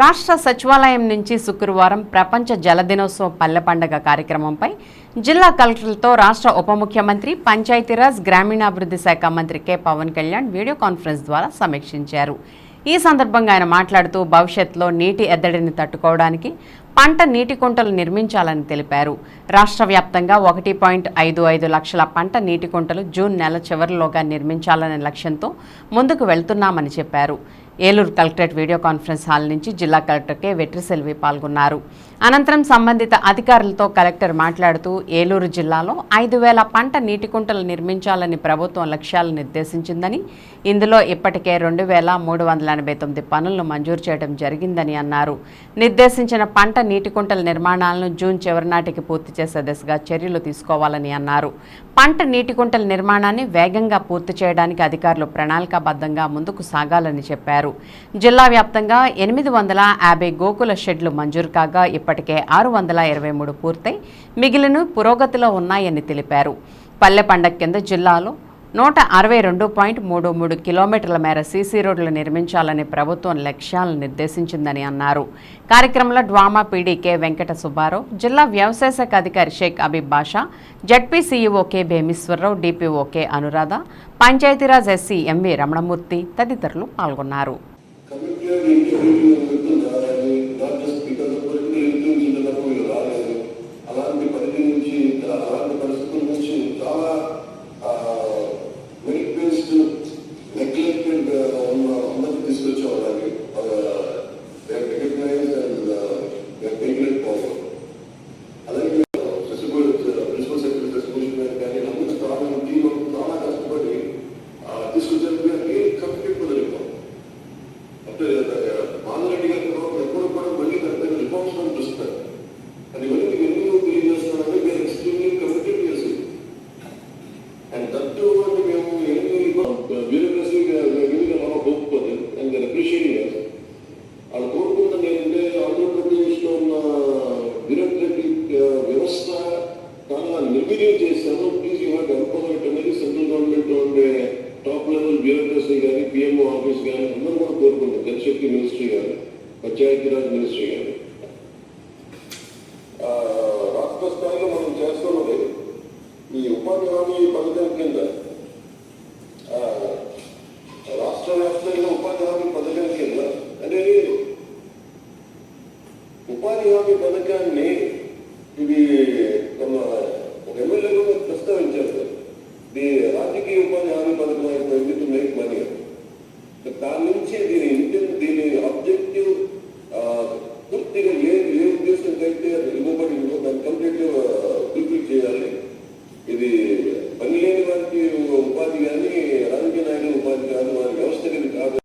రాష్ట్ర సచివాలయం నుంచి శుక్రవారం ప్రపంచ జల దినోత్సవ పల్లె పండగ కార్యక్రమంపై జిల్లా కలెక్టర్లతో రాష్ట్ర ఉప ముఖ్యమంత్రి పంచాయతీరాజ్ గ్రామీణాభివృద్ధి శాఖ మంత్రి K. Pawan Kalyan video conference ద్వారా సమీక్షించారు. ఈ సందర్భంగా ఆయన మాట్లాడుతూ భవిష్యత్తులో నీటి ఎద్దడిని తట్టుకోవడానికి పంట నీటి కుంటలు నిర్మించాలని తెలిపారు. రాష్ట్ర వ్యాప్తంగా ఒకటి పాయింట్ ఐదు ఐదు లక్షల పంట నీటి కుంటలు జూన్ నెల చివరిలోగా నిర్మించాలనే లక్ష్యంతో ముందుకు వెళ్తున్నామని చెప్పారు. Eluru collectorate video conference hall నుంచి జిల్లా కలెక్టర్ కె వెట్రిసెల్వి పాల్గొన్నారు. అనంతరం సంబంధిత అధికారులతో కలెక్టర్ మాట్లాడుతూ ఏలూరు జిల్లాలో ఐదు వేల పంట నీటి కుంటలు నిర్మించాలని ప్రభుత్వం లక్ష్యాలు నిర్దేశించిందని ఇందులో ఇప్పటికే రెండు వేల మూడు వందల ఎనభై తొమ్మిది పనులను మంజూరు చేయడం జరిగిందని అన్నారు. నిర్దేశించిన పంట నీటి కుంటల నిర్మాణాలను జూన్ చివరి నాటికి పూర్తి చేసే దిశగా చర్యలు తీసుకోవాలని అన్నారు. పంట నీటి కుంటల నిర్మాణాన్ని వేగంగా పూర్తి చేయడానికి అధికారులు ప్రణాళికాబద్ధంగా ముందుకు సాగాలని చెప్పారు. జిల్లా వ్యాప్తంగా ఎనిమిది వందల యాభై గోకుల షెడ్లు మంజూరు కాగా ఇప్పటికే ఆరు వందల ఇరవై మూడు పూర్తయి మిగిలిన పురోగతిలో ఉన్నాయని తెలిపారు. పల్లె పండగ కింద జిల్లాలో నూట అరవై రెండు పాయింట్ మూడు మూడు కిలోమీటర్ల మేర సీసీ రోడ్లు నిర్మించాలని ప్రభుత్వం లక్ష్యాలను నిర్దేశించిందని అన్నారు. కార్యక్రమంలో డ్వామా పీడీకే వెంకట సుబ్బారావు జిల్లా వ్యవసాయ శాఖ అధికారి Sheikh Abeeb Basha ZP CEO K Bhimeswara Rao DPO K Anuradha Panchayati Raj SC MV Ramanamurthy తదితరులు పాల్గొన్నారు. అంటే మాధవరెడ్డి గారి తర్వాత ఎప్పుడు కూడా మళ్ళీ దాని రిఫార్మ్స్ అని చూస్తారు అది మళ్ళీ మీకు ఎందుకు తెలియజేస్తున్నారంటే మీరు ఎక్స్ట్రీమ్లీ కమిటెడ్ చేసి అండ్ దట్టు అంటే మేము ఎన్ని బ్యూరోక్రసీ మనం ఒప్పుకోదు అండ్ అప్రిషియేటింగ్ వాళ్ళు కోరుకుంటుంది ఏంటంటే ఆంధ్రప్రదేశ్లో ఉన్న బ్యూరోక్రటిక్ వ్యవస్థ చాలా నిర్వీర్యం చేశారు ఆఫీస్ కానీ అందరూ కూడా కోరుకుంటారు జలశక్తి మినిస్ట్రీ కానీ పంచాయతీరాజ్ మినిస్ట్రీ కానీ రాష్ట్ర స్థాయిలో మనం చేస్తున్నది ఈ ఉపాధి హామీ పూర్తిగా ఏ ఏ ఉద్దేశంగా అయితే అది ఇవ్వబడి ఉందో దాన్ని కంప్లీట్ ఫుల్ఫిల్ చేయాలి. ఇది పని లేని వారికి ఉపాధి కానీ రాజకీయ నాయకులు ఉపాధి కానీ వారి వ్యవస్థ కాదు.